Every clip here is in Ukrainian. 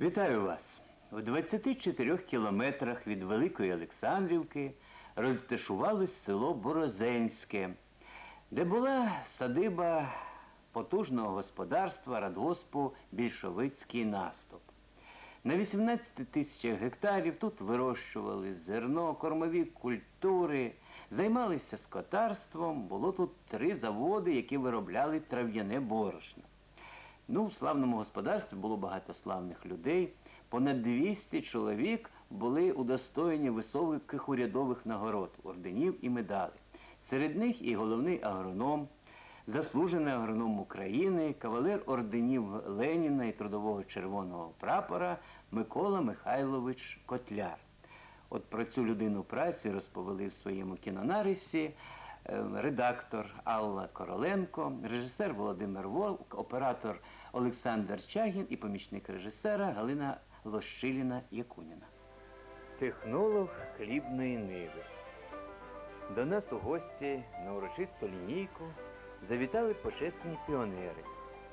Вітаю вас! В 24 кілометрах від Великої Олександрівки розташувалось село Борозенське, де була садиба потужного господарства радгоспу Більшовицький наступ. На 18 тисячах гектарів тут вирощували зерно, кормові культури, займалися скотарством. Було тут три заводи, які виробляли трав'яне борошно. Ну, в славному господарстві було багато славних людей. Понад 200 чоловік були удостоєні високих урядових нагород, орденів і медалей. Серед них і головний агроном, заслужений агроном України, кавалер орденів Леніна і Трудового червоного прапора Микола Михайлович Котляр. От про цю людину праці розповіли в своєму кінонарисі е, редактор Алла Короленко, режисер Володимир Волк, оператор Олександр Чагін і помічник режисера Галина Лощиліна Якуніна. Технолог хлібної ниви. До нас у гості на урочисту лінійку завітали почесні піонери.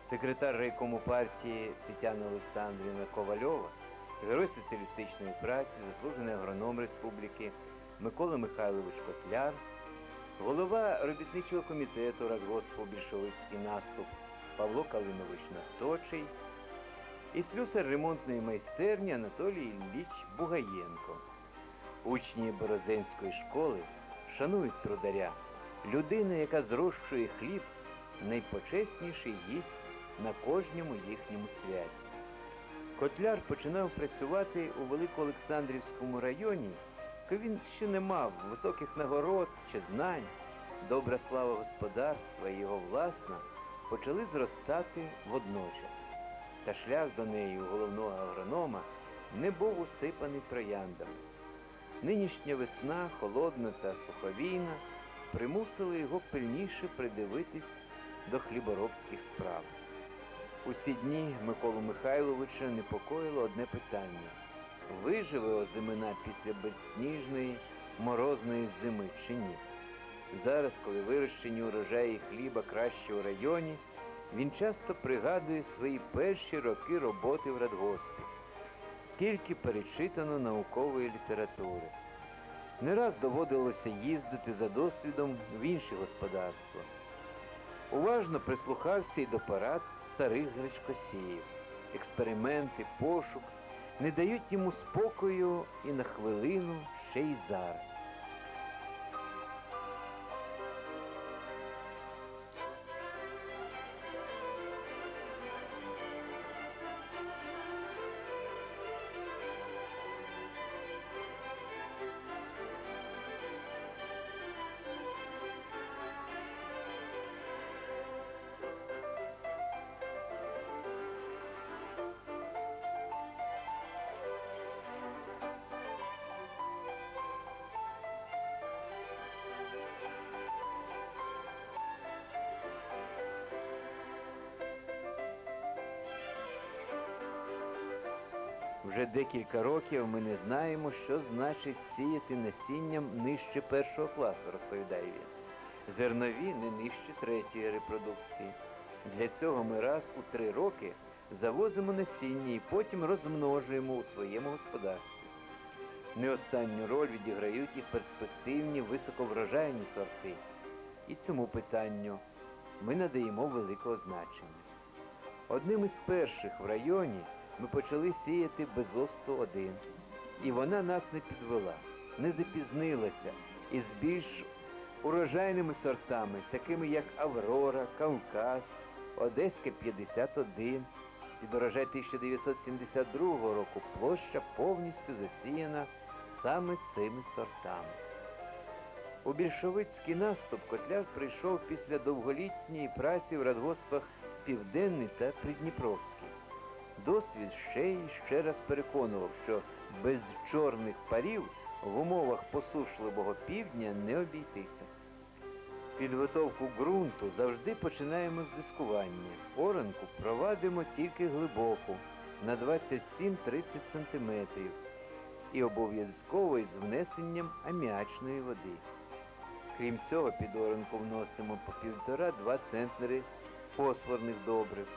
Секретар райкому партії Тетяна Олександрівна Ковальова, герой соціалістичної праці, заслужений агроном республіки Микола Михайлович Котляр, голова робітничого комітету Радгоспу Більшовицький наступ Павло Калинович Наточий і слюсар ремонтної майстерні Анатолій Ілліч Бугаєнко. Учні Борозенської школи шанують трударя. Людина, яка зрощує хліб, найпочесніший гість на кожному їхньому святі. Котляр починав працювати у Великоолександрівському районі, коли він ще не мав високих нагород чи знань. Добра слава господарства і його власна почали зростати водночас. Та шлях до неї у головного агронома не був усипаний трояндами. Нинішня весна, холодна та суховійна, примусили його пильніше придивитись до хліборобських справ. У ці дні Миколу Михайловича непокоїло одне питання виживе озимина після безсніжної морозної зими чи ні? Зараз, коли вирощені урожаї хліба краще у районі, він часто пригадує свої перші роки роботи в радгоспі. Скільки перечитано наукової літератури. Не раз доводилося їздити за досвідом в інші господарства. Уважно прислухався й до порад старих гречкосіїв. Експерименти, пошук не дають йому спокою і на хвилину ще й зараз. Вже декілька років ми не знаємо, що значить сіяти насінням нижче першого класу, розповідає він. Зернові не нижче третьої репродукції. Для цього ми раз у три роки завозимо насіння і потім розмножуємо у своєму господарстві. Не останню роль відіграють і перспективні високоврожайні сорти. І цьому питанню ми надаємо великого значення. Одним із перших в районі ми почали сіяти безосту 1 І вона нас не підвела, не запізнилася із більш урожайними сортами, такими як Аврора, Кавказ, Одеська 51. Під урожай 1972 року площа повністю засіяна саме цими сортами. У більшовицький наступ Котляр прийшов після довголітньої праці в радгоспах Південний та Придніпровський. Досвід ще й ще раз переконував, що без чорних парів в умовах посушливого півдня не обійтися. Підготовку ґрунту завжди починаємо з дискування. Оранку провадимо тільки глибоку, на 27-30 см і обов'язково із внесенням аміачної води. Крім цього, під оранку вносимо по півтора-два центнери фосфорних добрив.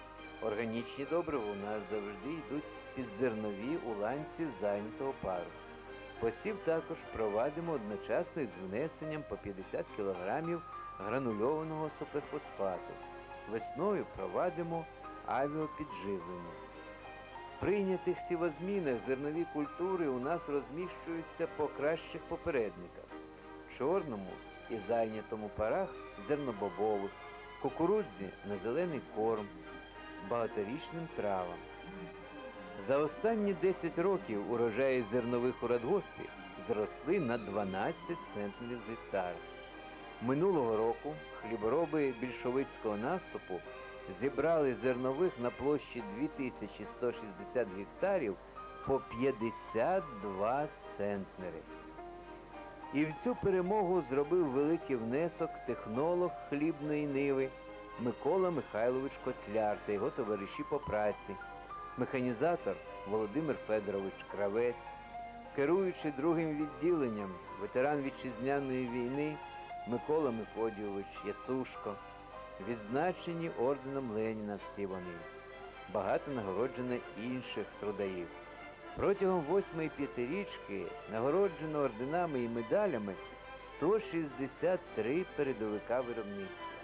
Органічні добрива у нас завжди йдуть під зернові у ланці зайнятого пару. Посів також провадимо одночасно із внесенням по 50 кг гранульованого суперфосфату. Весною провадимо авіопідживлення. В прийнятих сівозмінах зернові культури у нас розміщуються по кращих попередниках. В чорному і зайнятому парах зернобобових, кукурудзі на зелений корм, багаторічним травам. За останні 10 років урожаї зернових у радгоспі зросли на 12 центнерів з гектара. Минулого року хлібороби більшовицького наступу зібрали зернових на площі 2160 гектарів по 52 центнери. І в цю перемогу зробив великий внесок технолог хлібної ниви Микола Михайлович Котляр та його товариші по праці, механізатор Володимир Федорович Кравець, керуючий другим відділенням, ветеран вітчизняної війни Микола Мефодійович Яцушко, відзначені орденом Леніна всі вони, багато нагороджено інших трударів. Протягом восьмої п'ятирічки нагороджено орденами і медалями 163 передовика виробництва.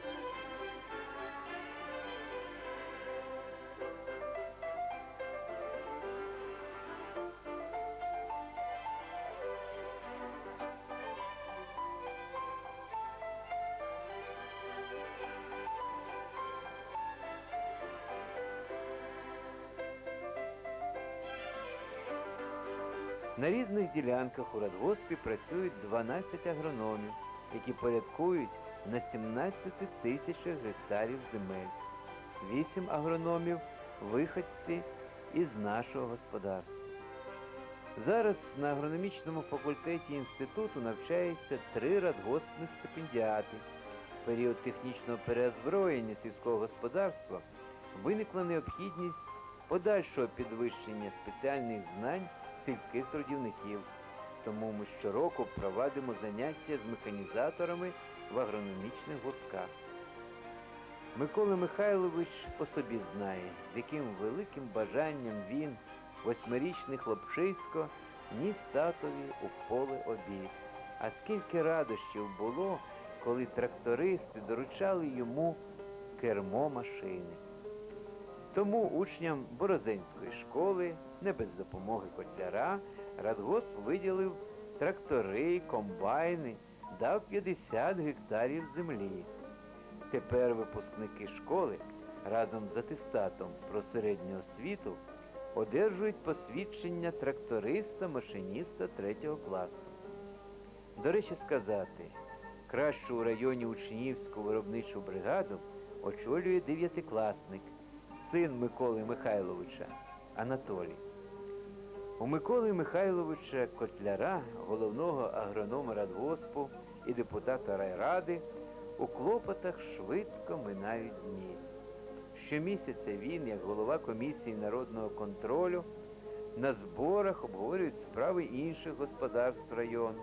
На різних ділянках у радгоспі працюють 12 агрономів, які порядкують на 17 тисячах гектарів земель. Вісім агрономів виходці із нашого господарства. Зараз на агрономічному факультеті інституту навчається три радгоспних стипендіати. Період технічного переозброєння сільського господарства виникла необхідність подальшого підвищення спеціальних знань сільських трудівників. Тому ми щороку провадимо заняття з механізаторами в агрономічних гуртках. Микола Михайлович по собі знає, з яким великим бажанням він, восьмирічний хлопчисько, ніс татові у поле обід. А скільки радощів було, коли трактористи доручали йому кермо машини. Тому учням Борозенської школи, не без допомоги котляра, Радгосп виділив трактори, комбайни, дав 50 гектарів землі. Тепер випускники школи разом з атестатом про середню освіту одержують посвідчення тракториста, машиніста третього класу. До речі, сказати, кращу у районі учнівську виробничу бригаду очолює дев'ятикласник, син Миколи Михайловича Анатолій. У Миколи Михайловича Котляра, головного агронома радгоспу і депутата райради, у клопотах швидко минають дні. Щомісяця він, як голова комісії народного контролю, на зборах обговорюють справи інших господарств району.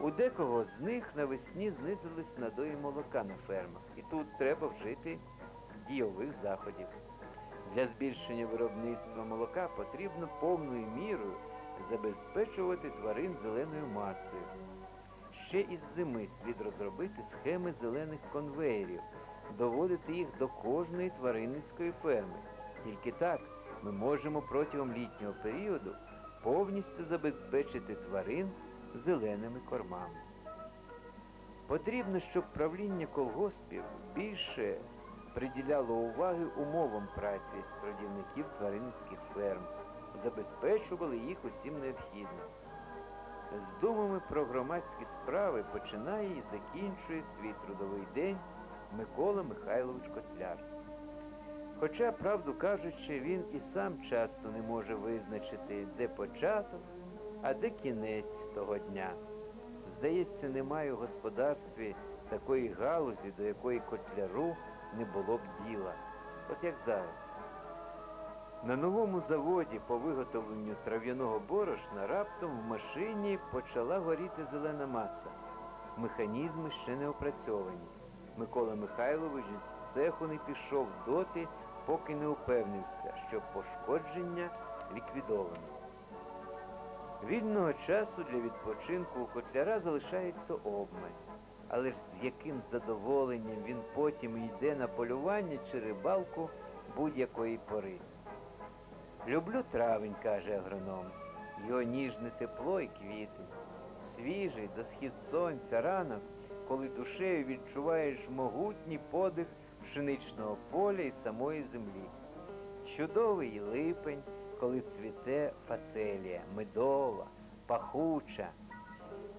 У декого з них навесні знизились надої молока на фермах, і тут треба вжити дійових заходів. Для збільшення виробництва молока потрібно повною мірою забезпечувати тварин зеленою масою. Ще із зими слід розробити схеми зелених конвеєрів, доводити їх до кожної тваринницької ферми. Тільки так ми можемо протягом літнього періоду повністю забезпечити тварин зеленими кормами. Потрібно, щоб правління колгоспів більше приділяло уваги умовам праці трудівників тваринницьких ферм, забезпечували їх усім необхідним. З думами про громадські справи починає і закінчує свій трудовий день Микола Михайлович Котляр. Хоча, правду кажучи, він і сам часто не може визначити, де початок, а де кінець того дня. Здається, немає у господарстві такої галузі, до якої котляру не було б діла. От як зараз. На новому заводі по виготовленню трав'яного борошна раптом в машині почала горіти зелена маса. Механізми ще не опрацьовані. Микола Михайлович з цеху не пішов доти, поки не упевнився, що пошкодження ліквідовано. Вільного часу для відпочинку у котляра залишається обмаль, але ж з яким задоволенням він потім йде на полювання чи рибалку будь-якої пори. Люблю травень, каже агроном, його ніжне тепло і квіти, свіжий до схід сонця ранок, коли душею відчуваєш могутній подих пшеничного поля і самої землі. Чудовий липень, коли цвіте фацелія, медова, пахуча,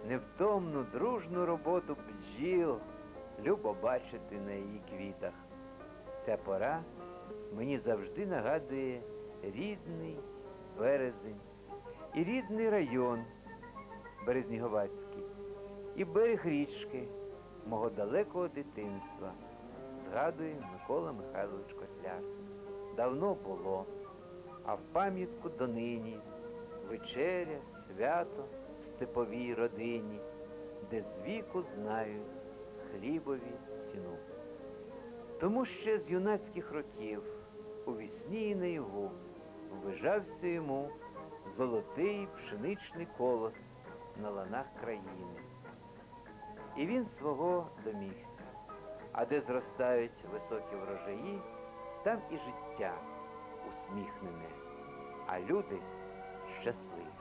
невтомну дружну роботу бджіл, любо бачити на її квітах. Ця пора мені завжди нагадує рідний березень і рідний район Березніговацький, і берег річки мого далекого дитинства, згадує Микола Михайлович Котляр. Давно було, а в пам'ятку донині вечеря, свято степовій родині, де з віку знають хлібові ціну. Тому ще з юнацьких років у вісні і наяву вбижався йому золотий пшеничний колос на ланах країни. І він свого домігся. А де зростають високі врожаї, там і життя усміхнене, а люди щасливі.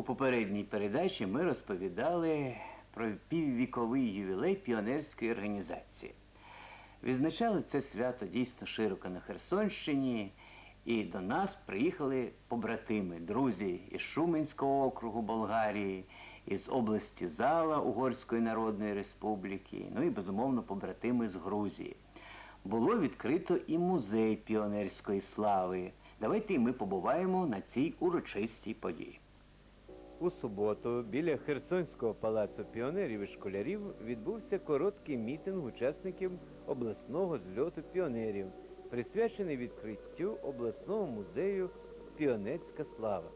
У попередній передачі ми розповідали про піввіковий ювілей піонерської організації. Відзначали це свято дійсно широко на Херсонщині, і до нас приїхали побратими, друзі із Шуменського округу Болгарії, із області Зала Угорської Народної Республіки, ну і безумовно побратими з Грузії. Було відкрито і музей піонерської слави. Давайте і ми побуваємо на цій урочистій події. У суботу біля Херсонського палацу піонерів і школярів відбувся короткий мітинг учасників обласного зльоту піонерів, присвячений відкриттю обласного музею Піонерська слава.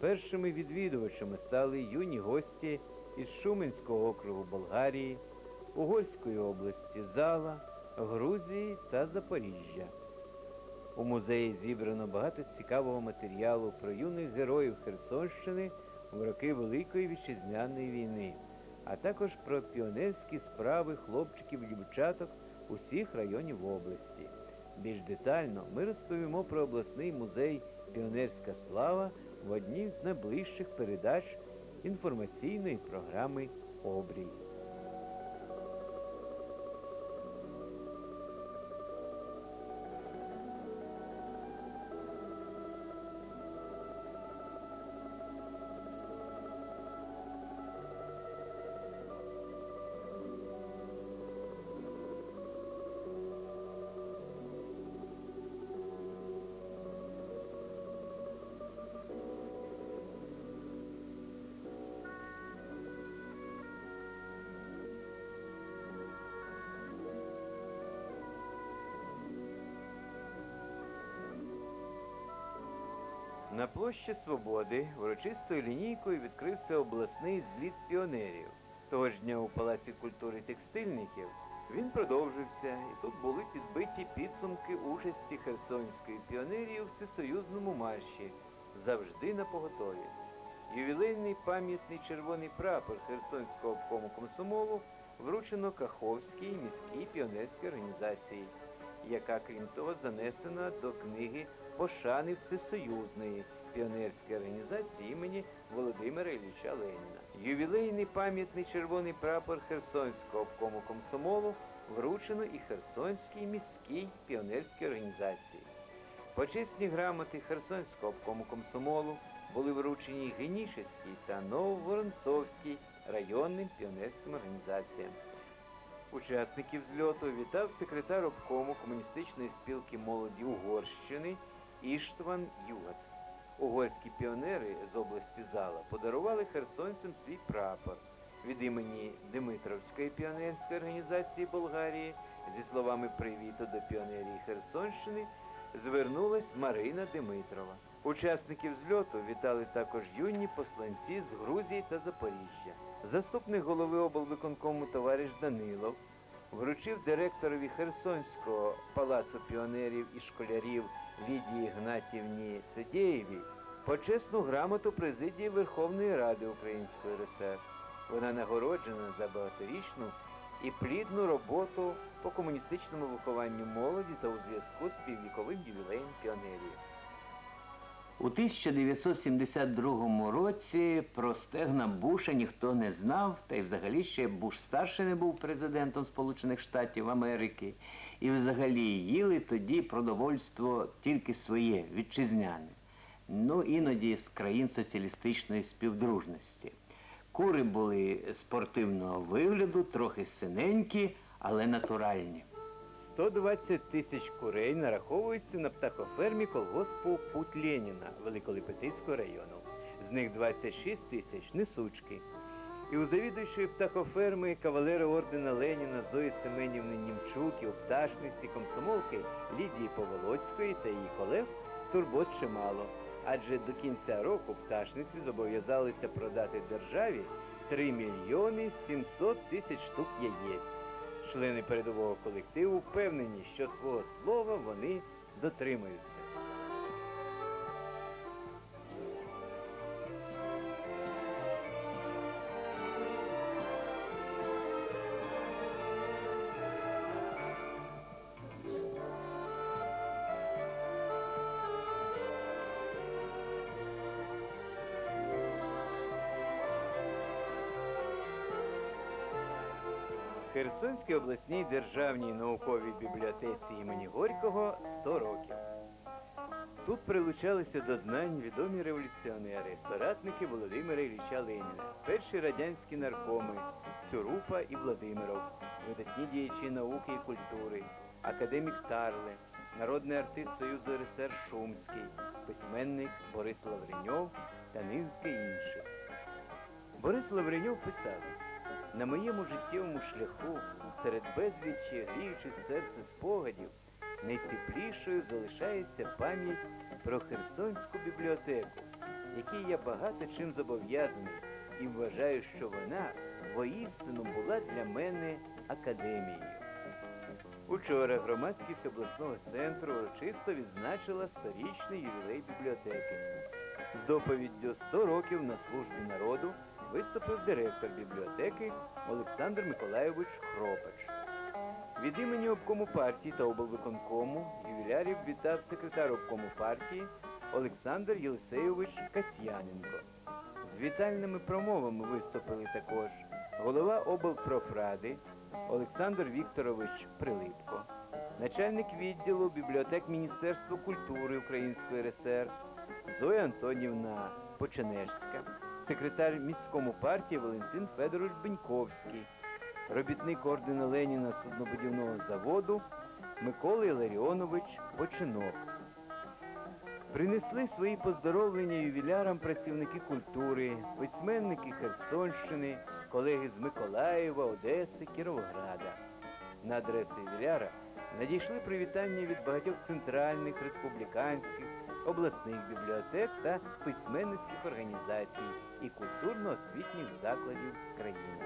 Першими відвідувачами стали юні гості із Шуменського округу Болгарії, Угорської області Зала, Грузії та Запоріжжя. У музеї зібрано багато цікавого матеріалу про юних героїв Херсонщини в роки Великої Вітчизняної війни, а також про піонерські справи хлопчиків і дівчаток усіх районів області. Більш детально ми розповімо про обласний музей Піонерська слава в одній з найближчих передач інформаційної програми Обрій. На площі Свободи урочистою лінійкою відкрився обласний зліт піонерів. Того ж дня у Палаці культури текстильників він продовжився, і тут були підбиті підсумки участі херсонської піонерії у всесоюзному марші завжди на поготові. Ювілейний пам'ятний червоний прапор Херсонського обкому комсомолу вручено Каховській міській піонерській організації, яка, крім того, занесена до книги пошани Всесоюзної піонерської організації імені Володимира Ілліча Леніна. Ювілейний пам'ятний червоний прапор Херсонського обкому комсомолу вручено і Херсонській міській піонерській організації. Почесні грамоти Херсонського обкому комсомолу були вручені Генішевській та Нововоронцовській районним піонерським організаціям. Учасників зльоту вітав секретар обкому комуністичної спілки молоді Угорщини Іштван Югац. Угорські піонери з області Зала подарували херсонцям свій прапор від імені Димитровської піонерської організації Болгарії зі словами привіту до піонерії Херсонщини звернулась Марина Димитрова. Учасників зльоту вітали також юні посланці з Грузії та Запоріжжя. Заступник голови облвиконкому товариш Данилов вручив директорові Херсонського палацу піонерів і школярів Лідії Гнатівні Тедєєвій почесну грамоту президії Верховної Ради Української РСР. Вона нагороджена за багаторічну і плідну роботу по комуністичному вихованню молоді та у зв'язку з піввіковим ювілеєм піонерії. У 1972 році про стегна Буша ніхто не знав, та й взагалі ще Буш старший не був президентом Сполучених Штатів Америки. І взагалі їли тоді продовольство тільки своє, вітчизняне. Ну, іноді з країн соціалістичної співдружності. Кури були спортивного вигляду, трохи синенькі, але натуральні. 120 тисяч курей нараховується на птахофермі колгоспу Путь Леніна Великолипетицького району. З них 26 тисяч несучки. І у завідуючої птахоферми кавалера ордена Леніна Зої Семенівни Німчук і у пташниці комсомолки Лідії Поволоцької та її колег турбот чимало. Адже до кінця року пташниці зобов'язалися продати державі 3 мільйони 700 тисяч штук яєць. Члени передового колективу впевнені, що свого слова вони дотримаються. Херсонській обласній державній науковій бібліотеці імені Горького 100 років. Тут прилучалися до знань відомі революціонери, соратники Володимира Ілліча Леніна, перші радянські наркоми Цюрупа і Владимиров, видатні діячі науки і культури, академік Тарле, народний артист Союзу РСР Шумський, письменник Борис Лавреньов та низка інших. Борис Лавреньов писав на моєму життєвому шляху серед безлічі гріючих серце спогадів найтеплішою залишається пам'ять про Херсонську бібліотеку, якій я багато чим зобов'язаний і вважаю, що вона воістину була для мене академією. Учора громадськість обласного центру урочисто відзначила сторічний ювілей бібліотеки. З доповіддю 100 років на службі народу виступив директор бібліотеки Олександр Миколайович Хропач. Від імені обкому партії та облвиконкому ювілярів вітав секретар обкому партії Олександр Єлисейович Касьяненко. З вітальними промовами виступили також голова облпрофради Олександр Вікторович Прилипко, начальник відділу бібліотек Міністерства культури Української РСР Зоя Антонівна Поченежська, секретар міському партії Валентин Федорович Беньковський, робітник ордена Леніна суднобудівного заводу Микола Іларіонович Починок. Принесли свої поздоровлення ювілярам працівники культури, письменники Херсонщини, колеги з Миколаєва, Одеси, Кіровограда. На адресу ювіляра надійшли привітання від багатьох центральних, республіканських, обласних бібліотек та письменницьких організацій і культурно-освітніх закладів країни.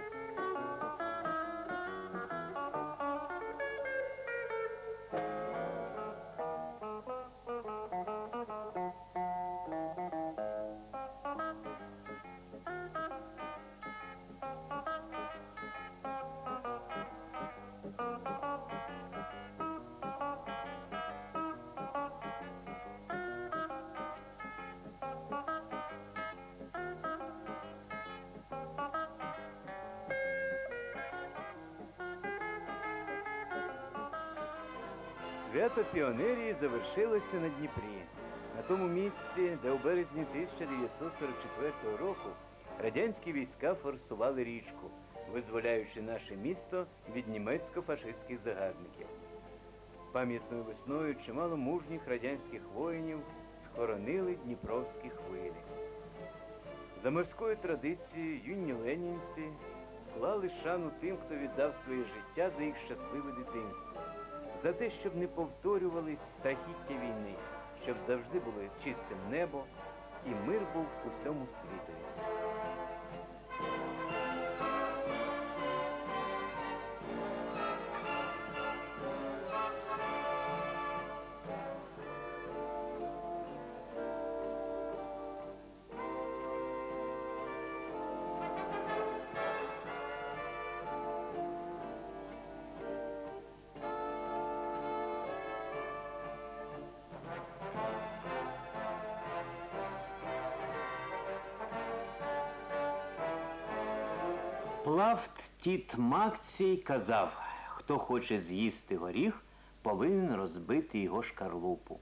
Свято піонерії завершилося на Дніпрі, на тому місці, де у березні 1944 року радянські війська форсували річку, визволяючи наше місто від німецько-фашистських загарбників. Пам'ятною весною чимало мужніх радянських воїнів схоронили дніпровські хвилі. За морською традицією юні ленінці склали шану тим, хто віддав своє життя за їх щасливе дитинство, за те, щоб не повторювались страхіття війни, щоб завжди було чистим небо і мир був у всьому світові. Плафт тіт Макцій казав, хто хоче з'їсти горіх, повинен розбити його шкарлупу.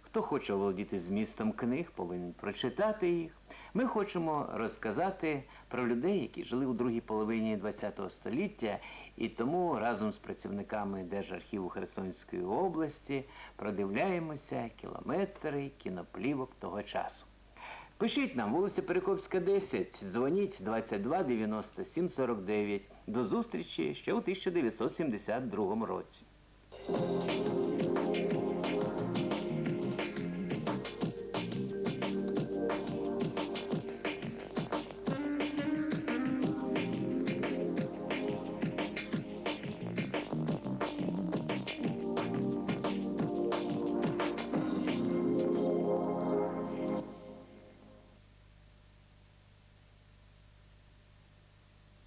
Хто хоче володіти змістом книг, повинен прочитати їх. Ми хочемо розказати про людей, які жили у другій половині ХХ століття, і тому разом з працівниками Держархіву Херсонської області продивляємося кілометри кіноплівок того часу. Пишіть нам, вулиця Перекопська, 10, дзвоніть 22 97 49. До зустрічі ще у 1972 році.